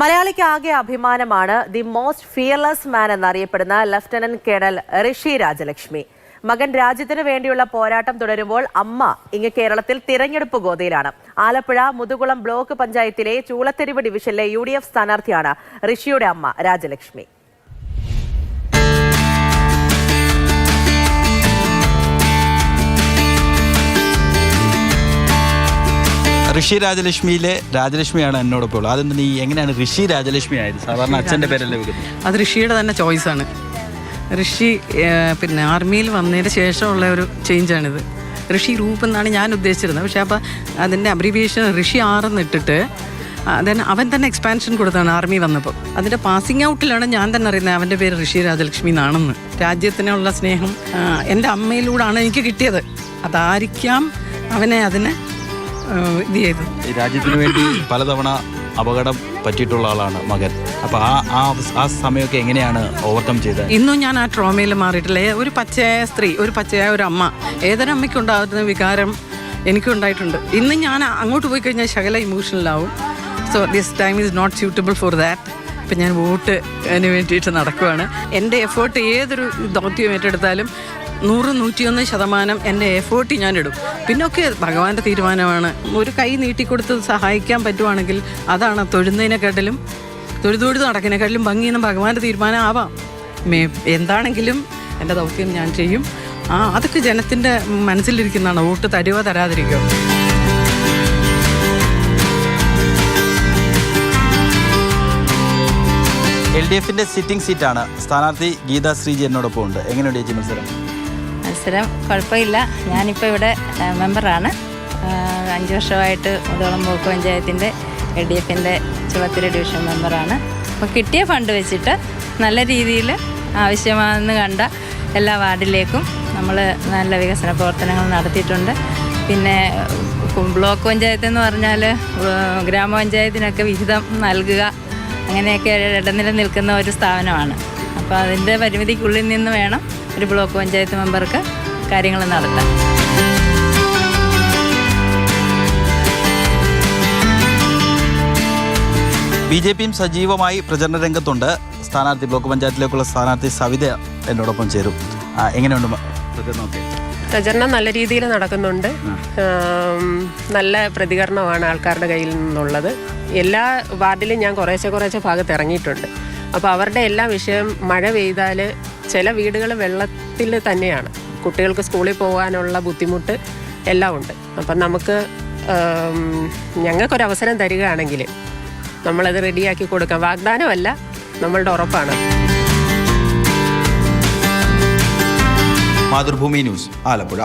മലയാളിക്ക് ആകെ അഭിമാനമാണ് ദി മോസ്റ്റ് ഫിയർലെസ് മാൻ എന്നറിയപ്പെടുന്ന ലഫ്റ്റനന്റ് കേണൽ ഋഷി രാജലക്ഷ്മി. മകൻ രാജ്യത്തിന് വേണ്ടിയുള്ള പോരാട്ടം തുടരുമ്പോൾ അമ്മ ഇങ്ങ് കേരളത്തിൽ തിരഞ്ഞെടുപ്പ് ഗോതയിലാണ്. ആലപ്പുഴ മുതുകുളം ബ്ലോക്ക് പഞ്ചായത്തിലെ ചൂളത്തെരുവ് ഡിവിഷനിലെ യു ഡി എഫ് സ്ഥാനാർത്ഥിയാണ് ഋഷിയുടെ അമ്മ രാജലക്ഷ്മി. ഋഷി രാജലക്ഷ്മിയിലെ രാജലക്ഷ്മിയാണ് എന്നോടൊപ്പം ഉള്ളത്. ആദ്യം നീ എങ്ങനെയാണ് ഋഷി രാജലക്ഷ്മി ആയത്? സാധാരണ അച്ഛന്റെ പേരല്ലേ വെക്കുന്നത് അത് ഋഷിയുടെ തന്നെ ചോയ്സ് ആണ്. ഋഷി പിന്നെ ആർമിയിൽ വന്നതിന് ശേഷമുള്ള ഒരു ചേഞ്ചാണിത് ഋഷി രൂപ എന്നാണ് ഞാൻ ഉദ്ദേശിച്ചിരുന്നത്. പക്ഷേ അപ്പോൾ അതിന്റെ അബ്രിവിയേഷൻ ഋഷി ആറെന്ന് ഇട്ടിട്ട് ദെൻ അവൻ തന്നെ എക്സ്പാൻഷൻ കൊടുത്താണ് ആർമി വന്നപ്പോൾ അതിന്റെ പാസിംഗ് ഔട്ടിലാണ് ഞാൻ തന്നെ അറിയുന്നത് അവന്റെ പേര് ഋഷി രാജലക്ഷ്മി എന്നാണെന്ന്. രാജ്യത്തിനുള്ള സ്നേഹം എന്റെ അമ്മയിലൂടെയാണ് എനിക്ക് കിട്ടിയത്. അതായിരിക്കാം അവനെ അതിനെ ഇത് ചെയ്തത് ഈ രാജ്യത്തിന് വേണ്ടി പലതവണ അപകടം പറ്റിയിട്ടുള്ള ആളാണ് മകൻ. അപ്പൊ ആ ആ ആ സമയമൊക്കെ എങ്ങനെയാണ് ഓവർകം ചെയ്തത്? ഇന്നും ഞാൻ ആ ട്രോമയിൽ മാറിയിട്ടില്ല. ഒരു പച്ചയായ സ്ത്രീ ഒരു പച്ചയായ ഒരു അമ്മ ഏതൊരമ്മയ്ക്കുണ്ടാകുന്ന വികാരം എനിക്കുണ്ടായിട്ടുണ്ട്. ഇന്ന് ഞാൻ അങ്ങോട്ട് പോയി കഴിഞ്ഞാൽ ശകല ഇമോഷണലാവും so this time is not suitable for that ഇപ്പം ഞാൻ വോട്ട് അതിന് വേണ്ടിയിട്ട് നടക്കുവാണ്. എന്റെ എഫേർട്ട് ഏതൊരു ദൗത്യം ഏറ്റെടുത്താലും നൂറ് നൂറ്റിയൊന്ന് ശതമാനം എന്റെ എഫേർട്ട് ഞാനിടും. പിന്നൊക്കെ ഭഗവാന്റെ തീരുമാനമാണ്. ഒരു കൈ നീട്ടിക്കൊടുത്ത് സഹായിക്കാൻ പറ്റുവാണെങ്കിൽ അതാണ് തൊഴുന്നതിനെക്കാട്ടിലും തൊഴുതൊഴുത് നടക്കുന്നതിനെക്കാട്ടിലും ഭംഗിയെന്ന് ഭഗവാന്റെ തീരുമാനം ആവാം. മേ എന്താണെങ്കിലും എന്റെ ദൗത്യം ഞാൻ ചെയ്യും. ആ അതൊക്കെ ജനത്തിന്റെ മനസ്സിലിരിക്കുന്നതാണ്. വോട്ട് തരുവോ തരാതിരിക്കോ? എൽ ഡി എഫിന്റെ സിറ്റിംഗ് സീറ്റാണ്. സ്ഥാനാർത്ഥി ഗീതാ ശ്രീജി എന്നോടൊപ്പം ഉണ്ട് എങ്ങനെയുണ്ട് ചേച്ചി മത്സരം? മത്സരം. കുഴപ്പമില്ല. ഞാനിപ്പോൾ ഇവിടെ മെമ്പറാണ്. അഞ്ച് വർഷമായിട്ട് മുതോളം ബ്ലോക്ക് പഞ്ചായത്തിന്റെ എൽ ഡി എഫിന്റെ ചുവത്തിര ഡിവിഷൻ മെമ്പറാണ്. അപ്പോൾ കിട്ടിയ ഫണ്ട് വെച്ചിട്ട് നല്ല രീതിയിൽ ആവശ്യമാണെന്ന് കണ്ട എല്ലാ വാർഡിലേക്കും നമ്മൾ നല്ല വികസന പ്രവർത്തനങ്ങൾ നടത്തിയിട്ടുണ്ട്. പിന്നെ ബ്ലോക്ക് പഞ്ചായത്ത് എന്ന് പറഞ്ഞാൽ ഗ്രാമപഞ്ചായത്തിനൊക്കെ വിഹിതം നൽകുക അങ്ങനെയൊക്കെ ഇടനില നിൽക്കുന്ന ഒരു സ്ഥാപനമാണ്. അപ്പോൾ അതിന്റെ പരിമിതിക്കുള്ളിൽ നിന്ന് വേണം ഒരു ബ്ലോക്ക് പഞ്ചായത്ത് മെമ്പർക്ക് കാര്യങ്ങൾ നടത്താൻ. ബി ജെ പിയും സജീവമായി പ്രചരണ രംഗത്തുണ്ട്. സ്ഥാനാർത്ഥി ബ്ലോക്ക് പഞ്ചായത്തിലേക്കുള്ള സ്ഥാനാർത്ഥി സവിത എന്നോടൊപ്പം ചേരും. എങ്ങനെയുണ്ട് പ്രചരണമൊക്കെ? പ്രചരണം നല്ല രീതിയിൽ നടക്കുന്നുണ്ട്. നല്ല പ്രതികരണമാണ് ആൾക്കാരുടെ കയ്യിൽ നിന്നുള്ളത്. എല്ലാ വാർഡിലും ഞാൻ കുറേശ്ശെ കുറേശ്ശെ ഭാഗത്ത് ഇറങ്ങിയിട്ടുണ്ട്. അപ്പോൾ അവരുടെ എല്ലാ വിഷയം മഴ പെയ്താൽ ചില വീടുകൾ വെള്ളത്തിൽ തന്നെയാണ്. കുട്ടികൾക്ക് സ്കൂളിൽ പോകാനുള്ള ബുദ്ധിമുട്ട് എല്ലാം ഉണ്ട്. അപ്പം നമുക്ക് ഞങ്ങൾക്കൊരവസരം തരികയാണെങ്കിൽ നമ്മളത് റെഡിയാക്കി കൊടുക്കാം. വാഗ്ദാനമല്ല നമ്മളുടെ ഉറപ്പാണ്. മാതൃഭൂമി ന്യൂസ് ആലപ്പുഴ.